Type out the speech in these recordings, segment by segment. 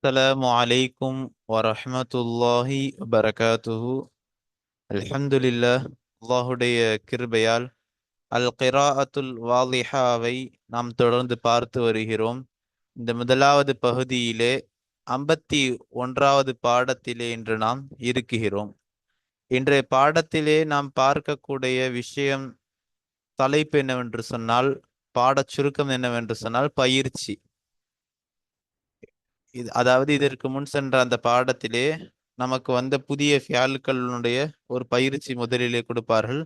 السلام عليكم ورحمة الله وبركاته الحمد لله அல்லாஹுடைய கிருபையால் அல் கிராஅத்துல் வாலிஹாவை நாம் தொடர்ந்து பார்த்து வருகிறோம் இந்த முதலாவது பகுதியிலே ஐம்பத்தி ஒன்றாவது பாடத்திலே இன்று நாம் இருக்குகிறோம் இன்றைய பாடத்திலே நாம் பார்க்கக்கூடிய விஷயம் தலைப்பு என்னவென்று சொன்னால் பாடச் சுருக்கம் என்னவென்று சொன்னால் பயிற்சி இது அதாவது இதற்கு முன் சென்ற அந்த பாடத்திலே நமக்கு வந்த புதிய ஃபியால்களுடைய ஒரு பயிற்சி முதலிலே கொடுப்பார்கள்.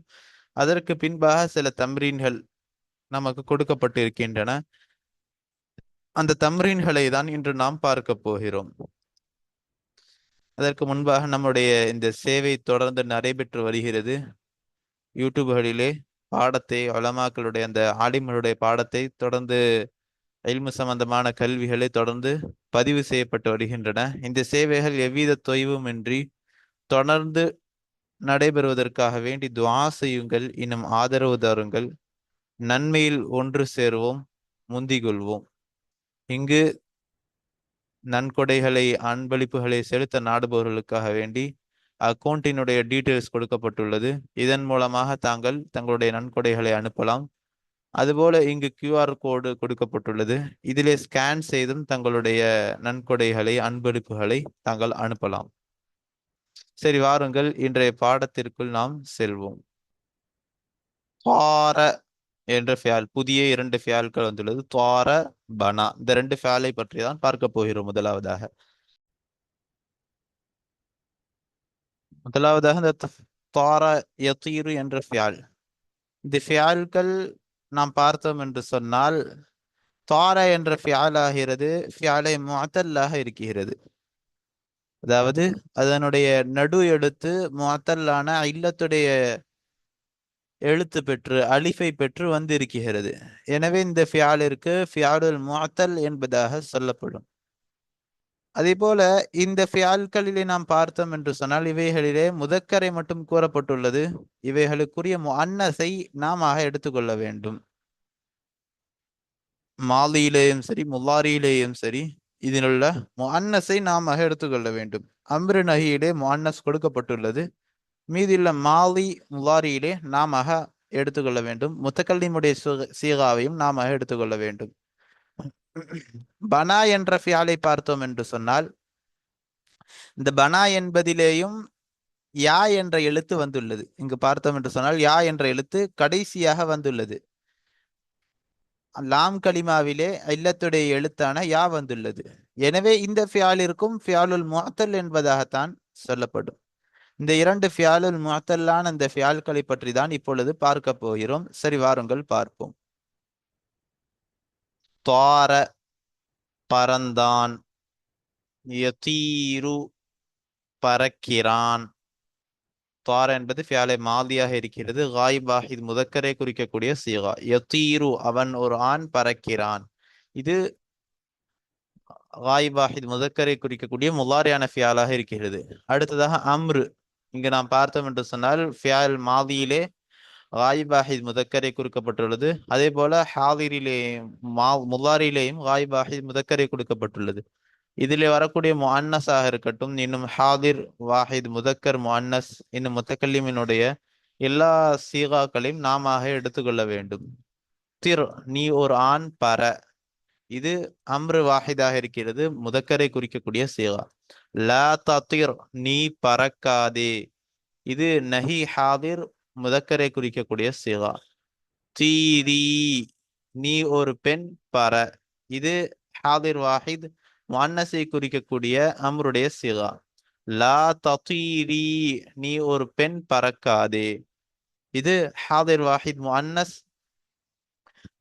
அதற்கு பின்பாக சில தம்ரீன்கள் நமக்கு கொடுக்கப்பட்டிருக்கின்றன. அந்த தம்ரீன்களை தான் இன்று நாம் பார்க்க போகிறோம். அதற்கு முன்பாக நம்முடைய இந்த சேவை தொடர்ந்து நடைபெற்று வருகிறது. யூடியூப்களிலே பாடத்தை அலமாக்களுடைய அந்த ஆலிம்களுடைய பாடத்தை தொடர்ந்து இல்மு சம்பந்தமான கல்விகளை தொடர்ந்து பதிவு செய்யப்பட்டு வருகின்றன. இந்த சேவைகள் எவ்வித தொய்வுமின்றி தொடர்ந்து நடைபெறுவதற்காக வேண்டி துவா செய்யுங்கள் இன்னும் ஆதரவு தருங்கள். நன்மையில் ஒன்று சேருவோம் முந்திக் கொள்வோம். இங்கு நன்கொடைகளை அன்பளிப்புகளை செலுத்த நாடுபவர்களுக்காக வேண்டி அக்கௌண்டினுடைய டீட்டெயில்ஸ் கொடுக்கப்பட்டுள்ளது. இதன் மூலமாக தாங்கள் தங்களுடைய நன்கொடைகளை அனுப்பலாம். அதுபோல இங்கு கியூஆர் கோடு கொடுக்கப்பட்டுள்ளது. இதிலே ஸ்கேன் செய்தும் தங்களுடைய நன்கொடைகளை அன்பளிப்புகளை தாங்கள் அனுப்பலாம். சரி வாருங்கள். இன்றைய பாடத்திற்குள் நாம் செல்வோம். துவார என்ற ஃபியால் புதிய இரண்டு ஃபியால்கள் வந்துள்ளது. துவார பனா. இந்த ரெண்டு ஃபியாலை பற்றி தான் பார்க்க போகிறோம் முதலாவதாக. முதலாவதாக இந்த துவார யத்தீரு என்ற ஃபியால் இந்த ஃபியால்கள் நாம் பார்த்தோம் என்று சொன்னால் தாரா என்ற ஃபியால் ஆகிறது ஃபியாலை முஅத்தல்லாக இருக்கிறது. அதாவது அதனுடைய நடு எழுத்து முஅத்தல்லான இல்லத்துடைய எழுத்து பெற்று அலிஃபை பெற்று வந்திருக்கிறது. எனவே இந்த ஃபியாலிற்கு ஃபியாலுல் முஅத்தல் என்பதாக சொல்லப்படும். அதே போல இந்த ஃபியால்களிலே நாம் பார்த்தோம் என்று சொன்னால் இவைகளிலே முதக்கரை மட்டும் கூறப்பட்டுள்ளது. இவைகளுக்குரிய அன்னசை நாம எடுத்துக்கொள்ள வேண்டும். மாலியிலேயும் சரி முல்லாரியிலேயும் சரி இதிலுள்ள அன்னசை நாம் எடுத்துக்கொள்ள வேண்டும். அம்ரு நகியிலே முன்னஸ் கொடுக்கப்பட்டுள்ளது. மீதியுள்ள மாலி முல்லாரியிலே நாம எடுத்துக்கொள்ள வேண்டும். முத்தக்கல்லிமுடைய சீகாவையும் நாம எடுத்துக்கொள்ள வேண்டும். பனா என்ற ஃபியாலை பார்த்தோம் என்று சொன்னால் இந்த பனா என்பதிலேயும் யா என்ற எழுத்து வந்துள்ளது. இங்கு பார்த்தோம் என்று சொன்னால் யா என்ற எழுத்து கடைசியாக வந்துள்ளது. லாம் கலிமாவிலே இல்லத்துடைய எழுத்தான யா வந்துள்ளது. எனவே இந்த ஃபியாலிற்கும் ஃபியாலுல் முஅத்தல் என்பதாகத்தான் சொல்லப்படும். இந்த இரண்டு ஃபியாலுல் முஅத்தல்லான இந்த ஃபியால்களை பற்றி தான் இப்பொழுது பார்க்க போகிறோம். சரி வாருங்கள் பார்ப்போம். துவார பறந்தான் யதீரு பறக்கிறான். துவார என்பது ஃபியாலை மாதியாக இருக்கிறது. காயிபாஹித் முதக்கரை குறிக்கக்கூடிய சீகா. யத்தீரு அவன் ஒரு ஆண் பறக்கிறான். இது காயிபாஹித் முதக்கரை குறிக்கக்கூடிய முலாரியான ஃபியாலாக இருக்கிறது. அடுத்ததாக அம்ரு. இங்கு நாம் பார்த்தோம் என்று சொன்னால் ஃபியால் மாதியிலே காயிபாஹித் முதக்கரை குறிக்கப்பட்டுள்ளது அதே போல ஹாதிரிலேயும் மா முலாரிலேயும் காயிபாஹித் முதக்கரை கொடுக்கப்பட்டுள்ளது. இதில் வரக்கூடிய முன்னஸாக இருக்கட்டும் இன்னும் ஹாதிர் வாஹித் முதக்கர் முன்னஸ் இன்னும் முத்தக்கல்லிமினுடைய எல்லா சீகாக்களையும் நாம எடுத்துக்கொள்ள வேண்டும். திர் நீ ஒரு ஆண் பர. இது அம்ரு வாஹிதாக இருக்கிறது முதக்கரை குறிக்கக்கூடிய சீகா. லா தத்திர் நீ பறக்காதே. இது நஹி ஹாதிர் முதக்கரை குறிக்கக்கூடிய சிகா. தீரி நீ ஒரு பெண் பர. இது ஹாதிர் வாஹித் மன்னசை குறிக்கக்கூடிய அம்ருடைய சிகா. லா தீரி நீ ஒரு பெண் பறக்காதே. இது ஹாதிர் வாஹித் முன்னஸ்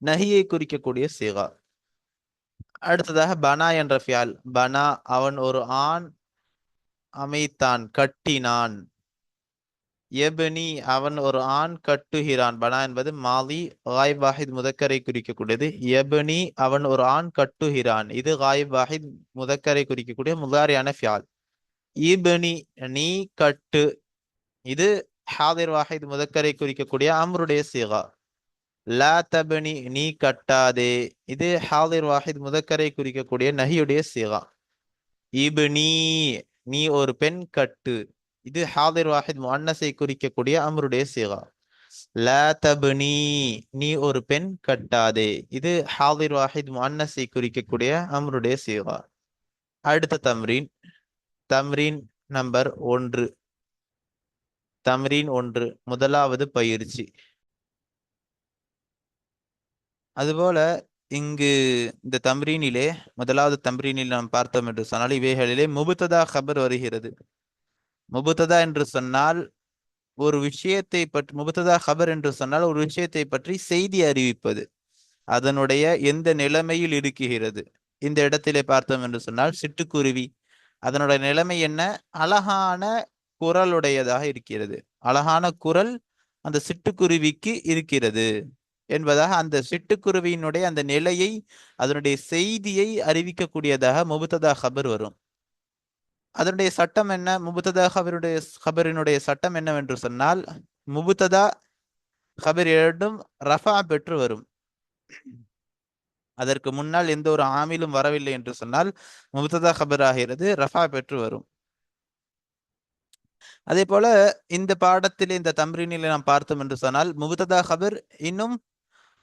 நஹியை குறிக்கக்கூடிய சிகா. அடுத்ததாக பனா என்ற ஃபியால். பனா அவன் ஒரு ஆண் அமைத்தான் கட்டினான். எபனி அவன் ஒரு ஆண் கட்டுகிறான். பனா என்பது மாலி காய் வாஹித் முதக்கரை குறிக்கக்கூடியது. எபனி அவன் ஒரு ஆண் கட்டுகிறான். இது காய் வாஹித் முதக்கரை குறிக்கக்கூடிய முதாரியான ஃபியால். இபனி நீ கட்டு. இது ஹாதிர் வாஹித் முதக்கரை குறிக்கக்கூடிய அம்ருடைய சீகா. லா தபனி நீ கட்டாதே. இது ஹாதிர் வாஹித் முதக்கரை குறிக்கக்கூடிய நஹியுடைய சீகா. இபனி நீ ஒரு பெண் கட்டு. இது ஹாதிர் வாஹித் முன்னஸை குறிக்கக்கூடிய அமருடைய சீகா. லா தப்னி நீ ஒரு பெண் கட்டாதே. இது ஹாதிர் வாஹித் முன்னஸை குறிக்கக்கூடிய அமருடைய சீகா. அடுத்த தம்ரீன். தம்ரீன் நம்பர் ஒன்று. தம்ரீன் ஒன்று முதலாவது பயிற்சி. அதுபோல இங்கு இந்த தம்ரீனிலே முதலாவது தம்ரீனில் நாம் பார்த்தோம் என்று சொன்னால் இவைகளிலே முபுத்ததா ஹபர் வருகிறது. முபுத்ததா என்று சொன்னால் ஒரு விஷயத்தை பற்றி முபுத்ததா ஹபர் என்று சொன்னால் ஒரு விஷயத்தை பற்றி செய்தி அறிவிப்பது. அதனுடைய எந்த நிலைமையில் இருக்குகிறது இந்த இடத்திலே பார்த்தோம் என்று சொன்னால் சிட்டுக்குருவி. அதனுடைய நிலைமை என்ன? அழகான குரலுடையதாக இருக்கிறது. அழகான குரல் அந்த சிட்டுக்குருவிக்கு இருக்கிறது என்பதாக அந்த சிட்டுக்குருவியினுடைய அந்த நிலையை அதனுடைய செய்தியை அறிவிக்கக்கூடியதாக முபுத்ததா ஹபர் வரும். அதனுடைய சட்டம் என்ன? முபுத்ததா ஹபருடைய ஹபரினுடைய சட்டம் என்னவென்று சொன்னால் முபுத்ததா ஹபர் இரண்டும் ரஃபா பெற்று வரும். அதற்கு முன்னால் எந்த ஒரு ஆமிலும் வரவில்லை என்று சொன்னால் முபுத்ததா ஹபர் ஆகிறது ரஃபா பெற்று வரும். அதே போல இந்த பாடத்தில் இந்த தம்ரீனில் நாம் பார்த்தோம் என்று சொன்னால் முபுத்ததா ஹபர் இன்னும்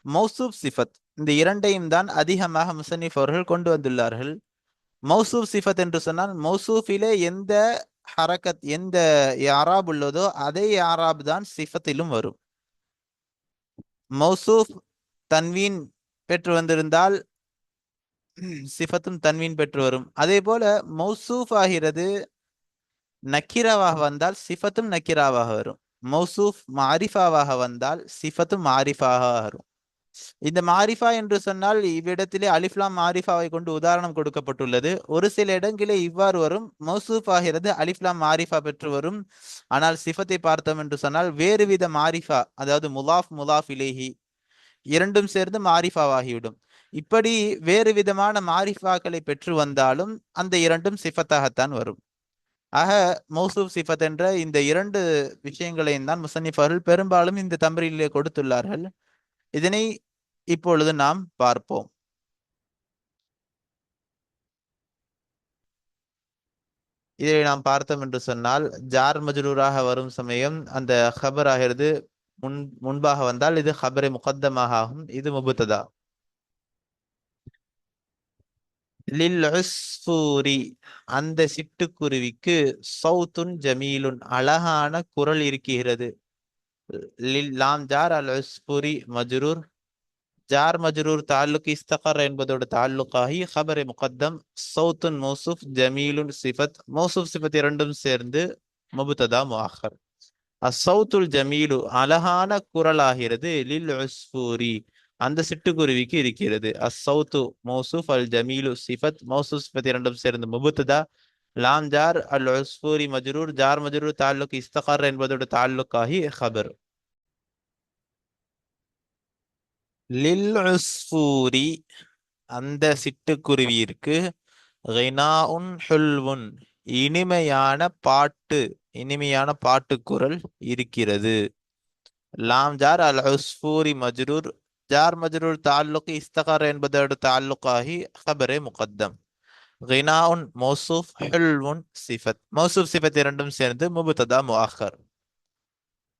மௌசூப் சிஃபத் இந்த இரண்டையும் தான் அதிகமாக முசனிஃப் அவர்கள் கொண்டு வந்துள்ளார்கள். மௌசூப் சிஃபத் என்று சொன்னால் மௌசூஃபிலே எந்த ஹரக்கத் எந்த யாராப் உள்ளதோ அதே யாராப் தான் சிஃபத்திலும் வரும். மௌசூப் தன்வீன் பெற்று வந்திருந்தால் சிஃபத்தும் தன்வீன் பெற்று வரும். அதே போல மௌசூஃப் ஆகிறது நக்கிராவாக வந்தால் சிஃபத்தும் நக்கிராவாக வரும். மௌசூஃப் மாரிஃபாவாக வந்தால் சிஃபத்தும் மாரிஃபாக வரும். இந்த மாரிஃபா என்று சொன்னால் இவ்விடத்திலே அலிஃப்லாம் மாரிஃபாவை கொண்டு உதாரணம் கொடுக்கப்பட்டுள்ளது. ஒரு சில இடங்களே இவ்வாறு வரும். மௌசூப் ஆகிறது அலிஃப்லாம் மாரிஃபா பெற்று வரும். ஆனால் சிஃபத்தை பார்த்தோம் என்று சொன்னால் வேறு வித மாரிஃபா அதாவது முலாஃப் முலாஃப் இலேஹி இரண்டும் சேர்ந்து மாரிஃபாவாகிவிடும். இப்படி வேறு விதமான மாரிஃபாக்களை பெற்று வந்தாலும் அந்த இரண்டும் சிஃபத்தாகத்தான் வரும். ஆக மௌசூப் சிஃபத் என்ற இந்த இரண்டு விஷயங்களையும் தான் முசன்னிஃபர்கள் பெரும்பாலும் இந்த தம்பரிலே கொடுத்துள்ளார்கள். இதனை இப்பொழுது நாம் பார்ப்போம். இதை நாம் பார்த்தோம் என்று சொன்னால் ஜார் மஜ்ரூராக வரும் சமயம் அந்த ஹபர் ஆகிறது முன் முன்பாக வந்தால் இது ஹபரை முகத்தமாக ஆகும். இது முபுத்ததா? லில் அந்த சிட்டுக்குருவிக்கு சவுத்துன் ஜமீலுன் அழகான குரல் இருக்கிறது. லாம் ஜார் அல் உஸ்புரி மஜ்ரூர் ஜார் மஜ்ரூர் தாலுக் இஸ்தகர் என்பதோட தாலுக்காகி ஹபரை முகத்தம் சவுத்துன் மௌசுப் ஜமீலுன் சிஃபத் மௌசுப் சிஃபத் இரண்டும் சேர்ந்து முபுத்ததா முஹர் அசௌத்துல் ஜமீலு அழகான குரலாகிறது லில் உஸ்பூரி அந்த சிட்டுக்குருவிக்கு இருக்கிறது. அசௌத்து மௌசூஃப் அல் ஜமீலு சிஃபத் மௌசூப் சிஃபத் இரண்டும் சேர்ந்து முபுத்ததா லாம் ஜார் அல் உஸ்பூரி மஜ்ரூர் ஜார் மஜ்ரூர் தாலுக் இஸ்தகர் என்பதோட தாலுக்காகி ஹபர் லில் உஸ்ஃபூரி அந்த சிட்டுக்குருவியிற்கு கினாஉன் ஹுல்வுன் இனிமையான பாட்டு இனிமையான பாட்டுக்குரல் இருக்கிறது. லாம் ஜார் அல் உஸ்ஃபூரி மஜ்ரூர் ஜார் மஜ்ரூர் தாலுக் இஸ்தகர் என்பதோடு தாலுக்காகி ஹபரே முகத்தம். கினாவுன் மௌசூப் ஹுல்வுன் சிஃபத் மௌசூப் சிஃபத் இரண்டும் சேர்ந்து முபுத்ததா முஹர்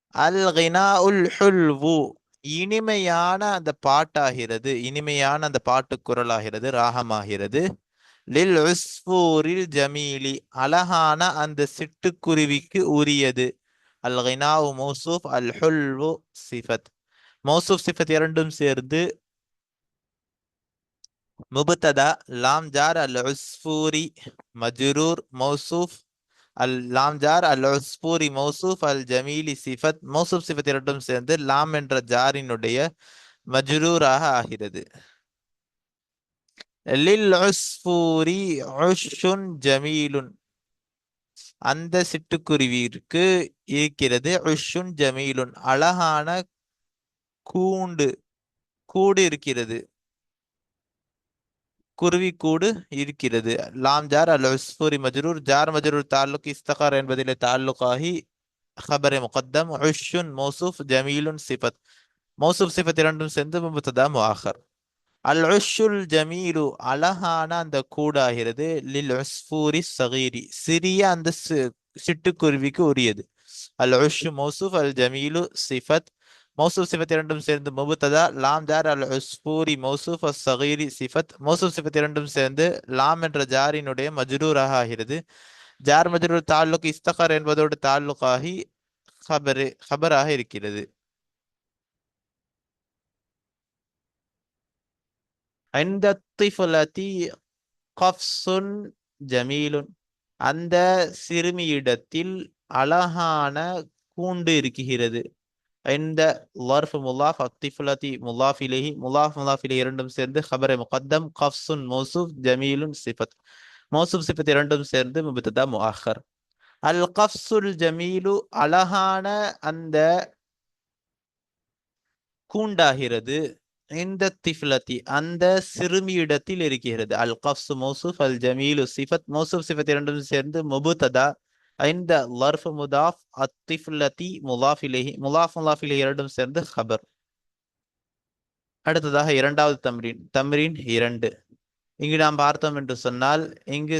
அல் கினா உல் ஹுல்வு இனிமையான அந்த பாட்டாகிறது இனிமையான அந்த பாட்டு குரலாகிறது ராகமாகிறது. லில் உஸ்பூரில் ஜமீலி அழகான அந்த சிட்டுக்குருவிக்கு உரியது. அல் ஹினாவு மௌசூப் அல் ஹுல்வு சிஃபத். மௌசூப் சிஃபத் இரண்டும் சேர்ந்து முபத்ததா லாம் ஜார் அல் உஸ்பூரி மஜ்ரூர் மௌசூப் லாம் ஜார் அல் உஸ்ஃபூரி மௌசூப் அல் ஜமீலி சிஃபத் மௌசூப் சிஃபத் இரண்டும் சேர்ந்து லாம் என்ற ஜாரினுடைய மஜ்ரூராக ஆகிறது. லில் உஸ்ஃபூரி உஷுன் ஜமீலுன். அந்த சிட்டுக்குருவிற்கு இருக்கிறது உஷுன் ஜமீலுன். அழகான கூண்டு கூடு இருக்கிறது. குருவி கூடு இருக்கிறது. லாம் ஜார் அல் உஸ்ஃபூரி மஜ்ரூர். ஜார் மஜ்ரூர் தாலுக் இஸ்தகார் என்பதிலே தாலுக்காகி ஹபரே முகத்தம். உஷுன் மௌசூஃப் ஜமீலுன் சிபத் மௌசூப் சிபத் இரண்டும் சேர்ந்து முபத்ததா முஆஹர் அல் உஷுல் ஜமீலு அழகான அந்த கூடாகிறது. லில் உஸ்ஃபூரி சகீரி. சிறிய அந்த சிட்டுக்குருவிக்கு உரியது. அல் உஷ் மௌசூஃப் அல் ஜமீலு சிபத் மௌசூப் சிஃபத் இரண்டும் சேர்ந்து முபுத்ததா லாம் ஜார் அல் உஸ்பூரி மௌசூப் அஸ் சகீரி சிஃபத். மௌசூப் சிஃபத் இரண்டும் சேர்ந்து லாம் என்ற ஜாரினுடைய மஜ்ரூராக ஆகிறது. ஜார் மஜ்ரூர் தாலுக் இஸ்தகர் என்பதோடு தாலுக்காகி ஹபரு ஹபராக இருக்கிறது. அந்த திஃபலதி கஃப்சுன் ஜமீலுன். அந்த சிறுமியிடத்தில் அழகான கூண்டு இருக்கிறது. இந்த லர்ஃப் முல்லாஃப் அக்திஃபுலதி முல்லாஃப் முல்லாஃப் முல்லாஃப் இரண்டும் சேர்ந்து ஹபரை முகத்தம் கஃப்சுன் மௌசூப் ஜமீலுன் சிஃபத் மௌசூப் சிஃபத் இரண்டும் சேர்ந்து முபித்ததா முஹர் அல் கஃப்சுல் ஜமீலு அழகான அந்த கூண்டாகிறது. இந்த திஃப்லத்தி அந்த சிறுமியிடத்தில் இருக்கிறது அல் கஃப்சு மௌசூப் அல் ஜமீலு சிஃபத் மௌசூப் சிஃபத் இரண்டும் சேர்ந்து முபுத்ததா இந்த லர்ஃப் முதாஃப் அத்திஃப்லத்தி முலாஃப் இலேஹி முலாஃப் முலாஃப் இலேஹி இரண்டும் சேர்ந்து ஹபர். அடுத்ததாக இரண்டாவது தம்ரீன் தம்ரீன் இரண்டு. இங்கு நாம் பார்த்தோம் என்று சொன்னால் இங்கு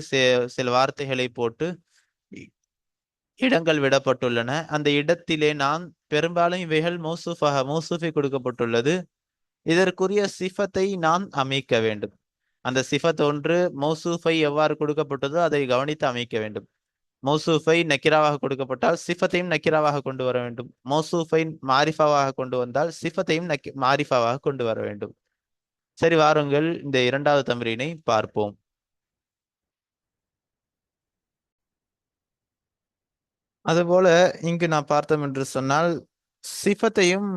சில வார்த்தைகளை போட்டு இடங்கள் விடப்பட்டுள்ளன. அந்த இடத்திலே நாம் பெரும்பாலும் இவைகள் மௌசூஃபாக மௌசூஃபை கொடுக்கப்பட்டுள்ளது. இதற்குரிய சிஃபத்தை நாம் அமைக்க வேண்டும். அந்த சிஃபத் ஒன்று மௌசூஃபை எவ்வாறு கொடுக்கப்பட்டதோ அதை கவனித்து அமைக்க வேண்டும். மௌசூஃபை நக்கிராவாக கொடுக்கப்பட்டால் சிஃபத்தையும் நக்கிராவாக கொண்டு வர வேண்டும். மௌசூஃபை மாரிஃபாவாக கொண்டு வந்தால் சிஃபத்தையும் நக்கி மாரிஃபாவாக கொண்டு வர வேண்டும். சரி வாருங்கள் இந்த இரண்டாவது தம்ரீனை பார்ப்போம். அதுபோல இங்கு நான் பார்த்தோம் என்று சொன்னால் சிஃபத்தையும்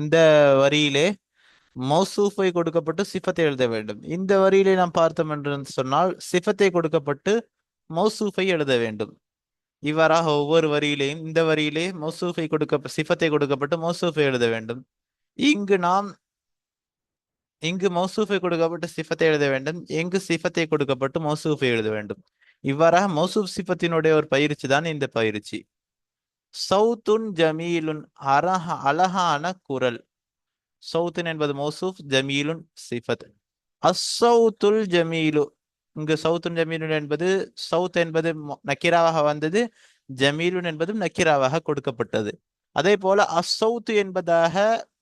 இந்த வரியிலே மௌசூஃபை கொடுக்கப்பட்டு சிஃபத்தை எழுத வேண்டும். இந்த வரியிலே நாம் பார்த்தோம் என்று சொன்னால் சிஃபத்தை கொடுக்கப்பட்டு மௌசூஃபை எழுத வேண்டும். இவ்வாறாக ஒவ்வொரு வரியிலேயும் இந்த வரியிலே மௌசூஃபை கொடுக்க சிஃபத்தை கொடுக்கப்பட்டு மௌசூஃபை எழுத வேண்டும். இங்கு நாம் இங்கு மௌசூஃபை கொடுக்கப்பட்டு சிஃபத்தை எழுத வேண்டும். எங்கு சிஃபத்தை கொடுக்கப்பட்டு மௌசூஃபை எழுத வேண்டும். இவ்வாறாக மௌசூப் சிஃபத்தினுடைய ஒரு பயிற்சி தான் இந்த பயிற்சி. சௌத்துன் ஜமீலுன் அரஹ அழகான குரல். சவுத்தின் என்பது மௌசூஃப் ஜமீலுன் சிஃபத். அசௌத்துல் ஜமீலு. இங்கு சவுத்துன் ஜமீலுன் என்பது சவுத் என்பது நக்கீராவாக வந்தது ஜமீலுன் என்பதும் நக்கீராவாக கொடுக்கப்பட்டது. அதே போல அசௌத்து என்பதாக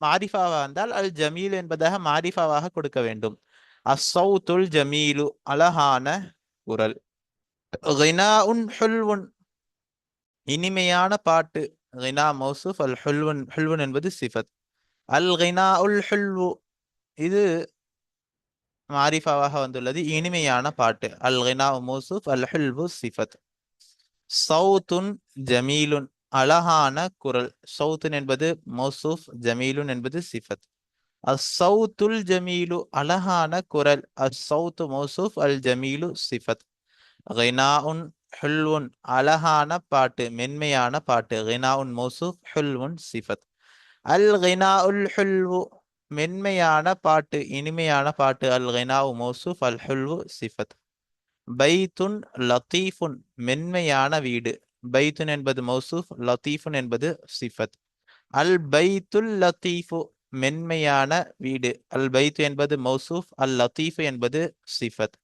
மாரிஃபாவாக வந்தால் அல் ஜமீல் என்பதாக மாரிஃபாவாக கொடுக்க வேண்டும். அசௌத்துல் ஜமீலு அழகான குரல். ஹுல்வுன். இனிமையான பாட்டு. கினா மௌசூஃப் அல் ஹுல்வுன் ஹுல்வுன் என்பது சிஃபத். அல் கைனா உல் ஹுல்வு. இது மாரிஃபாவாக வந்துள்ளது. இனிமையான பாட்டு. அல் கைனா மௌசூஃப் அல் ஹுல்வு சிஃபத். சௌத்துன் ஜமீலுன். அழகான குரல். சௌத்துன் என்பது மௌசூஃப் ஜமீலுன் என்பது சிஃபத். அசௌத்துல் ஜமீலு அழகான குரல். அசௌத்து மௌசூஃப் அல் ஜமீலு சிஃபத். கினாஉன் ஹுல்வுன். அழகான பாட்டு. மென்மையான பாட்டு. கினாஉன் மௌசூஃப் ஹுல்வுன் சிஃபத். அல் கினாஉல் ஹுல்வு மென்மையான பாட்டு இனிமையான பாட்டு. அல் கினாஉ மௌசூஃப் அல் ஹுல்வு சிஃபத். பைத்துன் லத்தீஃபுன் மென்மையான வீடு. பைத்துன் என்பது மௌசூஃப் லத்தீஃபுன் என்பது சிஃபத். அல் பைத்துல் லத்தீஃபு மென்மையான வீடு. அல் பைத்து என்பது மௌசூஃப் அல் லத்தீஃபு என்பது சிஃபத்.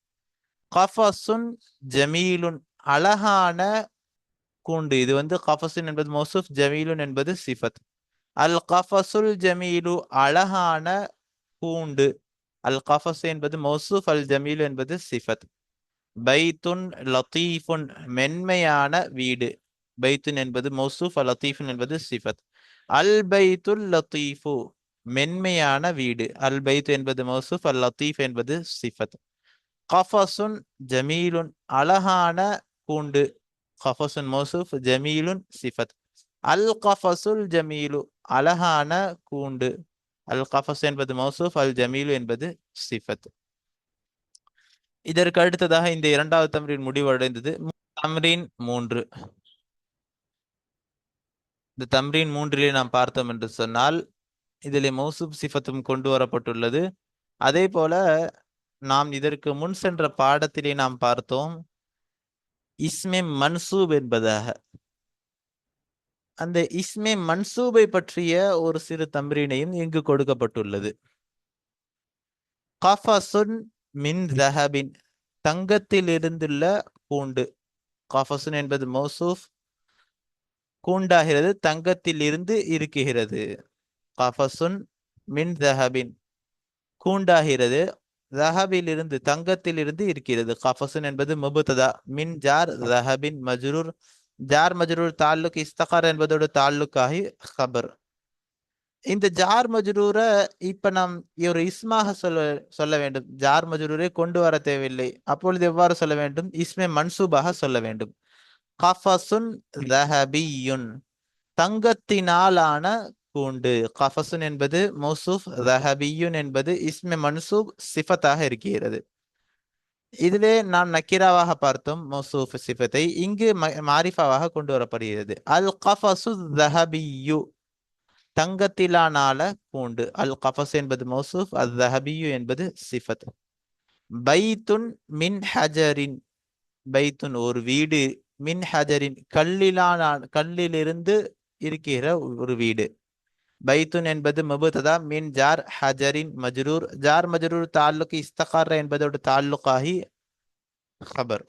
கஃபசுன் ஜமீலுன் அழகான கூண்டு. இது வந்து கஃபசுன் என்பது மௌசூஃப் ஜமீலுன் என்பது சிஃபத். அல் கஃபசுல் ஜமீலு அழகான கூண்டு. அல் கஃபஸ் என்பது மௌசூஃப் அல் ஜமீலு என்பது சிஃபத். பைத்துன் லத்தீஃபுன் மென்மையான வீடு. பைத்துன் என்பது மௌசூஃப் அல் லத்தீஃபுன் என்பது சிஃபத். அல் பைத்துல் லத்தீஃபு மென்மையான வீடு. அல் பைத்து என்பது மௌசூஃப் அல் லத்தீஃப் என்பது சிஃபத். கஃபசுன் ஜமீலுன் அழகான கூண்டு. கஃபசுன் மௌசூஃப் ஜமீலுன் சிஃபத். அல் கஃபசுல் ஜமீலு அழகான கூண்டு. அல் கஃபஸ் என்பது மௌசூஃப் அல் ஜமீலு என்பது சிஃபத். இதற்கு அடுத்ததாக இந்த இரண்டாவது தம்ரீன் முடிவடைந்தது தம்ரீன் மூன்று. இந்த தம்ரீன் மூன்றிலே நாம் பார்த்தோம் என்று சொன்னால் இதிலே மௌசூப் சிஃபத்தும் கொண்டு வரப்பட்டுள்ளது. அதே போல நாம் இதற்கு முன் சென்ற பாடத்திலே நாம் பார்த்தோம் இஸ்மே மன்சூப் என்பதாக. அந்த இஸ்மே மன்சூபை பற்றிய ஒரு சிறு தம்ரீனையும் இங்கு கொடுக்கப்பட்டுள்ளது. கஃபசுன் மின் தஹபின் தங்கத்தில் இருந்துள்ள கூண்டு கஃபசுன் என்பது மௌசூஃப் கூண்டாகிறது தங்கத்தில் இருந்து இருக்குகிறது கஃபசுன் மின் தஹபின் கூண்டாகிறது தஹபில் இருந்து தங்கத்தில் இருந்து இருக்கிறது. கஃபசுன் என்பது முபுத்ததா மின் ஜார் தஹபின் மஜ்ரூர் ஜார் மஜ்ரூர் தாலுக் இஸ்தகார் என்பதோட தாலுக்காகி ஹபர் இந்த ஜார் மஜ்ரூரை இப்ப நாம் ஒரு இஸ்மாக சொல்ல சொல்ல வேண்டும். ஜார் மஜ்ரூரை கொண்டு வர தேவையில்லை. அப்பொழுது எவ்வாறு சொல்ல வேண்டும்? இஸ்மே மன்சூபாக சொல்ல வேண்டும். கஃபசுன் ரஹபியுன் தங்கத்தினாலான கூண்டு. கஃபசுன் என்பது மௌசூப் ரஹபியுன் என்பது இஸ்மே மன்சூப் சிஃபத்தாக இருக்கிறது. இதிலே நாம் நக்கீராவாக பார்த்தோம் மௌசூஃப் சிஃபத்தை இங்கு மாரிஃபாவாக கொண்டு வரப்படுகிறது அல் கஃபசு ரஹபியு தங்கத்திலானால கூண்டு அல் கஃபஸ் என்பது மௌசூஃப் அல் தஹபியு என்பது சிஃபத். பைத்துன் மின் ஹஜரின். பைத்துன் ஒரு வீடு. மின் ஹஜரின். கல்லிலான கல்லிலிருந்து இருக்கிற ஒரு வீடு. பைத்துன் என்பது முபுததா மின் ஜார் ஹஜரின் மஜ்ரூர். ஜார் மஜ்ரூர் தாலுக் இஸ்தகார் என்பதோட தாலுக்காகி ஹபர்.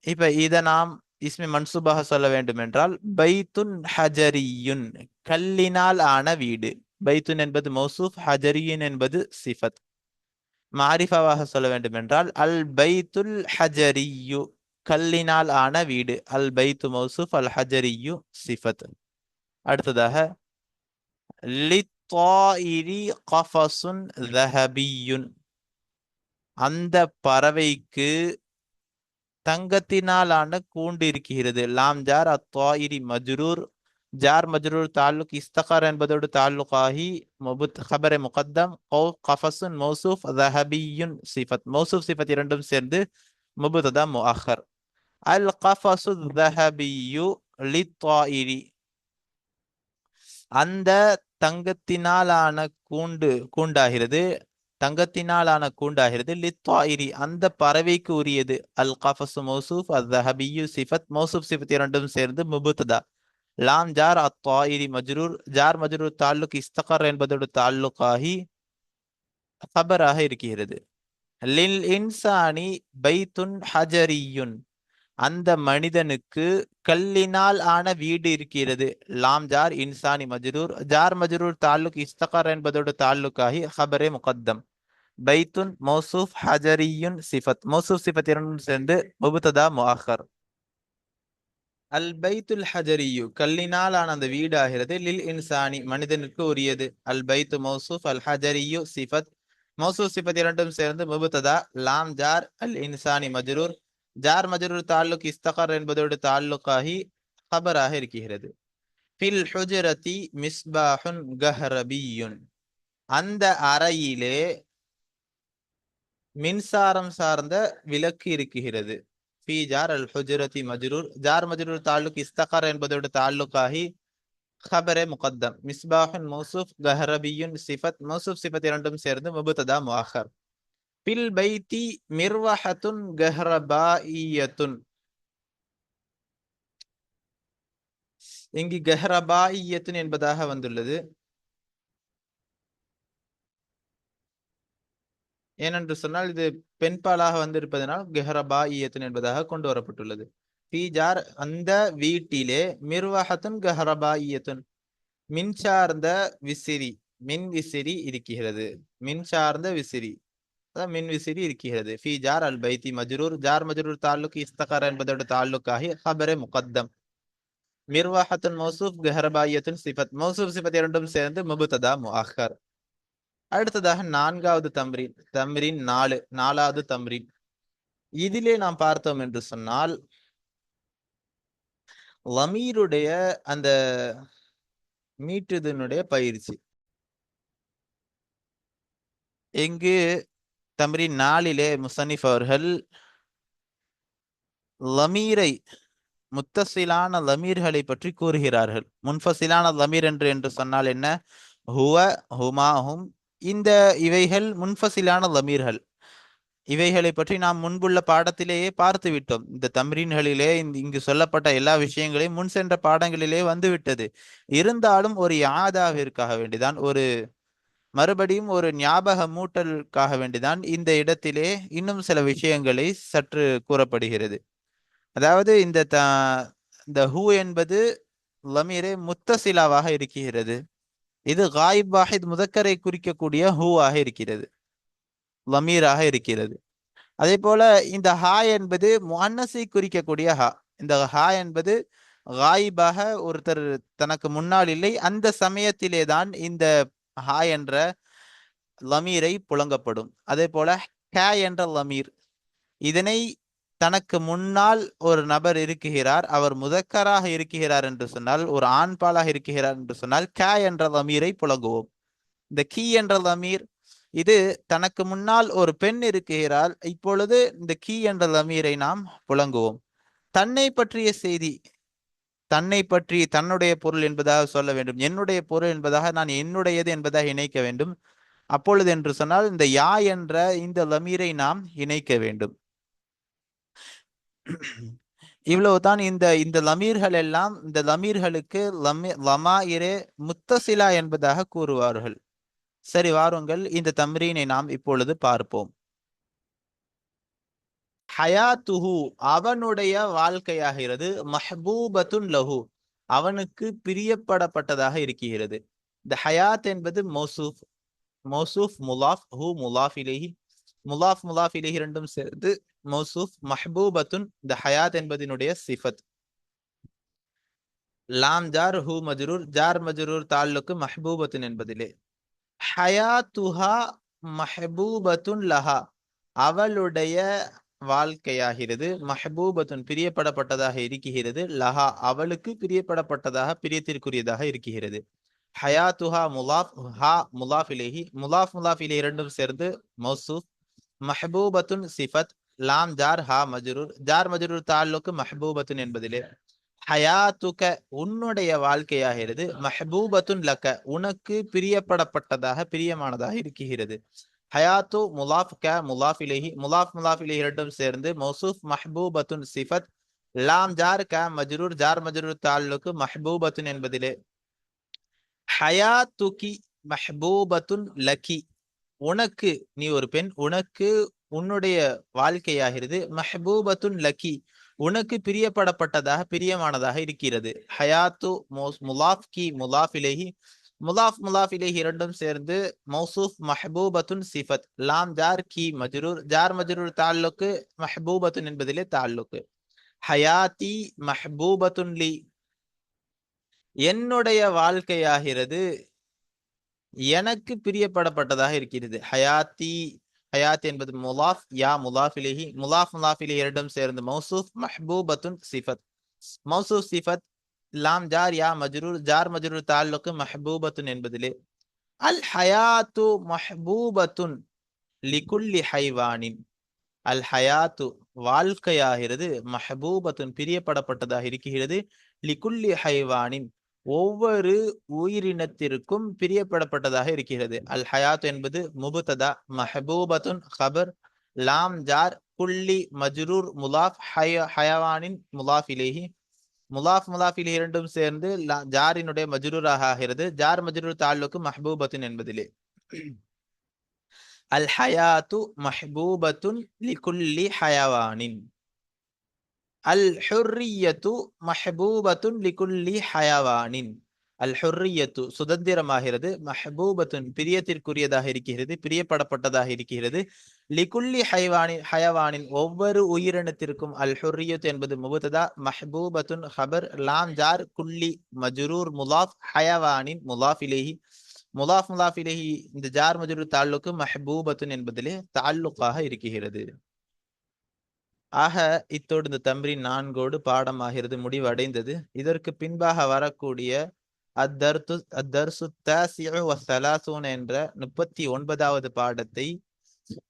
இப்ப இதை நாம் இஸ்மி மன்சூபாக சொல்ல வேண்டும் என்றால் பைத்துன் ஹஜரியுன் கல்லினால் ஆன வீடு. பைத்துன் என்பது மௌசூப் ஹஜரியுன் என்பது சிஃபத். மாரிஃபாவாக சொல்ல வேண்டும் என்றால் அல் பைத்துல் ஹஜரியு கல்லினால் ஆன வீடு. அல் பைத்து மௌசூப் அல் ஹஜரியு சிஃபத். அடுத்ததாக லித்தாயிரி கஃபசுன் தஹபியுன் அந்த பறவைக்கு தங்கத்தினாலான கூண்டு இருக்கிறது. லாம் ஜார் அத்தாயிரி மஜ்ரூர். ஜார் மஜ்ரூர் தாலுக் இஸ்தகார் என்பதோடு தாலுக்காகி முபுத் ஹபரை முகத்தம். கௌ கஃபசுன் மௌசூஃப் தஹபியுன் சிஃபத். மௌசூஃப் சிஃபத் இரண்டும் சேர்ந்து முபுததா முஹர் அல் கஃபசு தஹபியு லித்தாயிரி. அந்த தங்கத்தினாலான கூண்டு கூண்டாகிறது. தங்கத்தினாலான கூண்டாகிறது. லித்வாயிரி அந்த பறவைக்கு உரியது. அல் கஃபசு மௌசூப் அல் தஹபியு சிஃபத் மௌசூப் சிஃபத் இரண்டும் சேர்ந்து முபுத்ததா. லாம் ஜார் அத்வாயிரி மஜ்ரூர். ஜார் மஜ்ரூர் தாலுக் இஸ்தகர் என்பதோடு தாலுக்காகி கபராக இருக்கிறது. லில் இன்சானி பைத்துன் ஹஜரியுன். அந்த மனிதனுக்கு கல்லினால் ஆன வீடு இருக்கிறது. லாம் ஜார் இன்சானி மஜ்ரூர். ஜார் மஜ்ரூர் தாலுக் இஸ்தகர் என்பதோடு தாலுக்காகி ஹபரே முகத்தம். பைத்துன் மௌசூப் ஹஜரியுன் சிஃபத். மௌசூப் சிஃபத் இரண்டும் சேர்ந்து முபுத்ததா முஹர் அல் பைத்துல் ஹஜரியு. கல்லினால் ஆன அந்த வீடு ஆகிறது லில் இன்சானி மனிதனுக்கு உரியது. அல் பைத்து மௌசூப் அல் ஹஜரியு சிஃபத். மௌசூப் சிஃபத் இரண்டும் சேர்ந்து முபுத்ததா. லாம் ஜார் அல் இன்சானி மஜ்ரூர். ஜார் மஜரூர் தாலுக் இஸ்தகர் என்பதோடு தாலுக்காகி ஹபராக இருக்கிறது. ஃபில் ஹுஜரதி மிஸ்பாஹுன் கஹரபியுன் அந்த அறையிலே மின்சாரம் சார்ந்த விளக்கு இருக்கிறது. ஃபி ஜார் அல் ஹுஜரதி மஜ்ரூர். ஜார் மஜ்ரூர் தாலுக் இஸ்தகர் என்பதோடு தாலுக்காகி ஹபரே முகத்தம். மிஸ்பாஹுன் மௌசூப் கஹரபியுன் சிஃபத். மௌசூப் சிஃபத் இரண்டும் சேர்ந்து முபுத்ததா முஹர் பில் பைத்தி மிர்வஹத்துன் கஹ்ரபாயியத்துன். இங்கு கஹ்ரபாயியத்துன் என்பதாக வந்துள்ளது. ஏனென்று சொன்னால் இது பெண்பாலாக வந்திருப்பதனால் கெஹரபாயியத்துன் என்பதாக கொண்டு வரப்பட்டுள்ளது. பீஜார் அந்த வீட்டிலே மிர்வஹத்துன் கஹரபாயியத்துன் மின் சார்ந்த விசிறி மின் விசிறி இருக்கிறது. மின் சார்ந்த விசிறி. அதான் மின் விசிறி இருக்கிறது. ஃபி ஜார் அல் பைத்தி மஜ்ரூர். ஜார் மஜ்ரூர் தாலுக் இஸ்தகர் என்பதோட தாலுக்காகி ஹபரே முகத்தம். மிர்வாஹத்துன் மௌசூப் கஹரபாயத்துன் சிபத் மௌசூப் சிபத் இரண்டும் சேர்ந்து முபுத்ததா முஹர் அடுத்ததாக நான்காவது தம்ரீன். தம்ரீன் நாலு நாலாவது தம்ரீன். இதிலே நாம் பார்த்தோம் என்று சொன்னால் லமீருடைய அந்த மீட்டுதனுடைய பயிற்சி. எங்கு தம்ரீன் நாளிலே முசனிஃப் அவர்கள் லமீரை முத்தசிலான லமீர்களை பற்றி கூறுகிறார்கள். முன்ஃபசிலான லமீர் என்று என்று சொன்னால் என்ன? ஹுவ ஹுமாஹும். இந்த இவைகள் முன்ஃபசிலான லமீர்கள். இவைகளை பற்றி நாம் முன்புள்ள பாடத்திலேயே பார்த்து விட்டோம். இந்த தம்ரீன்களிலே இங்கு சொல்லப்பட்ட எல்லா விஷயங்களையும் முன் சென்ற பாடங்களிலே வந்துவிட்டது. இருந்தாலும் ஒரு யாதாவிற்காக வேண்டிதான் ஒரு மறுபடியும் ஒரு ஞாபக மூட்டலுக்காக வேண்டிதான் இந்த இடத்திலே இன்னும் சில விஷயங்களை சற்று கூறப்படுகிறது. அதாவது இந்த த இந்த ஹூ என்பது லமீரே முத்தசிலாவாக இருக்கிறது. இது காயிப் வாஹித் முதக்கரை குறிக்கக்கூடிய ஹூவாக இருக்கிறது. லமீராக இருக்கிறது. அதே போல இந்த ஹா என்பது முன்னசை குறிக்கக்கூடிய ஹா. இந்த ஹா என்பது காயிபாக ஒருத்தர் தனக்கு முன்னால் இல்லை. அந்த சமயத்திலே தான் இந்த ஹா என்ற லமீரை புழங்கப்படும். அதே போல ஹே என்ற லமீர். இதனை தனக்கு முன்னால் ஒரு நபர் இருக்குகிறார் அவர் முதக்கராக இருக்கிறார் என்று சொன்னால் ஒரு ஆண்பாலாக இருக்கிறார் என்று சொன்னால் கே என்ற லமீரை புழங்குவோம். இந்த கீ என்ற லமீர் இது தனக்கு முன்னால் ஒரு பெண் இருக்கிறார். இப்பொழுது இந்த கீ என்ற லமீரை நாம் புழங்குவோம். தன்னை பற்றிய செய்தி தன்னை பற்றி தன்னுடைய பொருள் என்பதாக சொல்ல வேண்டும். என்னுடைய பொருள் என்பதாக நான் என்னுடையது என்பதாக இணைக்க வேண்டும். அப்பொழுது என்று சொன்னால் இந்த யா என்ற இந்த லமீரை நாம் இணைக்க வேண்டும். இவ்வளவுதான் இந்த இந்த லமீர்கள் எல்லாம் இந்த லமீர்களுக்கு லமி லமாயிரே முத்தசிலா என்பதாக கூறுவார்கள். சரி வாருங்கள் இந்த தம்ரீனை நாம் இப்பொழுது பார்ப்போம். ஹயாத்துஹு அவனுடைய வாழ்க்கையாகிறது மஹபூபத்துன் லஹு அவனுக்கு பிரியப்படப்பட்டதாக இருக்கிறது. இந்த ஹயாத் என்பது மௌசூஃப் மௌசூஃப் முலாஃப் ஹூ முலாஃப் இலேஹி முலாஃப் முலாஃப் இலேஹி ரெண்டும் சேர்ந்து மௌசூஃப் மஹபூபத்துன் இந்த ஹயாத் என்பதனுடைய சிஃபத். லாம் ஜார் ஹூ மஜ்ரூர் ஜார் மஜ்ரூர் தாலுக்கு மஹபூபத்துன் என்பதிலே. ஹயாத்துஹா மஹபூபத்துன் லஹா அவளுடைய வாழ்க்கையாகிறது. மஹபூபத்துன் பிரியப்படப்பட்டதாக இருக்கிறது. லஹா அவளுக்கு பிரியப்படப்பட்டதாக பிரியத்திற்குரியதாக இருக்கிறது. ஹயாத்துஹா முலாஃப் ஹா முலாஃப் இலேஹி முலாஃப் முலாஃப் இலே இரண்டும் சேர்ந்து மௌசூஃப். மஹபூபத்துன் சிஃபத் லாம் ஜார் ஹா மஜ்ரூர். ஜார் மஜ்ரூர் தாலுக்கு மஹபூபத்துன் என்பதிலே. ஹயாத்துக உன்னுடைய வாழ்க்கையாகிறது. மஹபூபத்துன் லக்க உனக்கு பிரியப்படப்பட்டதாக பிரியமானதாக இருக்கிறது. ஹயாத்து முலாஃப் க முலாஃப் இலேஹி முலாஃப் முலாஃப் இலேஹி ரெண்டும் சேர்ந்து மௌசூஃப் மஹ்பூபத்துன் சிஃபத் லாம் ஜார் க மஜ்ரூர் ஜார் மஜ்ரூர் தாலுக்கு மஹ்பூபத்துன் என்பதிலே. ஹயாத்துகி மஹ்பூபத்துன் லக்கி உனக்கு நீ ஒரு பெண் உனக்கு உன்னுடைய வாழ்க்கையாகிறது மஹ்பூபத்துன் லக்கி உனக்கு பிரியப்படப்பட்டதாக பிரியமானதாக இருக்கிறது. ஹயாத்து முலாஃப் கி முலாஃப் இலேஹி முலாஃப் முலாஃப் இலேஹி இரண்டும் சேர்ந்து மௌசூஃப் மஹபூபத்துன் சிஃபத். லாம் ஜார் கி மஜ்ரூர் ஜார் மஜ்ரூர் தாலுக்கு மஹபூபத்துன் என்பதிலே தாலுக்கு. ஹயாத்தி மஹபூபத்துன் லி. என்னுடைய வாழ்க்கையாகிறது எனக்கு பிரியப்படப்பட்டதாக இருக்கிறது. ஹயாத்தி ஹயாத் என்பது முலாஃப் யா முலாஃபிலேஹி முலாஃப் முலாஃபிலே இரண்டும் சேர்ந்து மௌசூஃப் மஹபூபத்துன் சிஃபத். மௌசூஃப் சிஃபத் லாம் ஜார் யா மஜ்ரூர் ஜார் மஜ்ரூர் தாலுக்கு மஹபூபத்துன் என்பதிலே. அல் ஹயாத்து மஹபூபத்துன் லிகுல்லி ஹைவானின் அல் ஹயாத்து வாழ்க்கையாகிறது மஹபூபத்துன் பிரியப்படப்பட்டதாக இருக்கிறது. லிகுல்லி ஹைவானின் ஒவ்வொரு உயிரினத்திற்கும் பிரியப்படப்பட்டதாக இருக்கிறது. அல் ஹயாத் என்பது முபுத்ததா மஹபூபத்துன் ஹபர் லாம் ஜார் குல்லி மஜ்ரூர் முலாஃப் ஹய ஹயவானின் முலாஃப் இலேஹி. முலாஃப் முலாஃபில் இரண்டும் சேர்ந்து ஜாரினுடைய மஜ்ரூராக ஆகிறது. ஜார் மஜ்ரூர் தாலுக்கு மஹபூபத்துன் என்பதிலே. அல் ஹயாத்து மஹ்பூபத்துன் லிகுல்லி ஹயவானின். அல் ஹுர்ரியத்து மஹ்பூபத்துன் லிகுல்லி ஹயவானின். அல் ஹொர்ரியத்து சுதந்திரமாகிறது மஹபூபத்துன் பிரியத்திற்குரியதாக இருக்கிறது பிரியப்படப்பட்டதாக இருக்கிறது. லிகுல்லி ஹைவானின் ஹயவானின் ஒவ்வொரு உயிரினத்திற்கும் அல் ஹொர்ரியத் என்பது முபத்ததா மஹபூபத்துன் ஹபர் லாம் ஜார் குல்லி மஜுரூர் முலாஃப் ஹயவானின் முலாஃபிலேஹி முலாஃப் முலாஃபிலேஹி இந்த ஜார் மஜுரூர் தாலுக்கு மஹபூபத்துன் என்பதிலே தாலுக்காக இருக்கிறது. ஆக இத்தோடு இந்த தம்ரின் நான்கோடு பாடமாகிறது முடிவடைந்தது. இதற்கு பின்பாக வரக்கூடிய அத்தர்து அத்தர்சு தாசிஉ வசலாசூன் என்ற முப்பத்தி ஒன்பதாவது பாடத்தை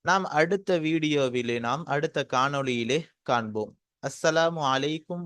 நாம் அடுத்த வீடியோவிலே நாம் அடுத்த காணொளியிலே காண்போம். அஸ்ஸலாமு அலைக்கும்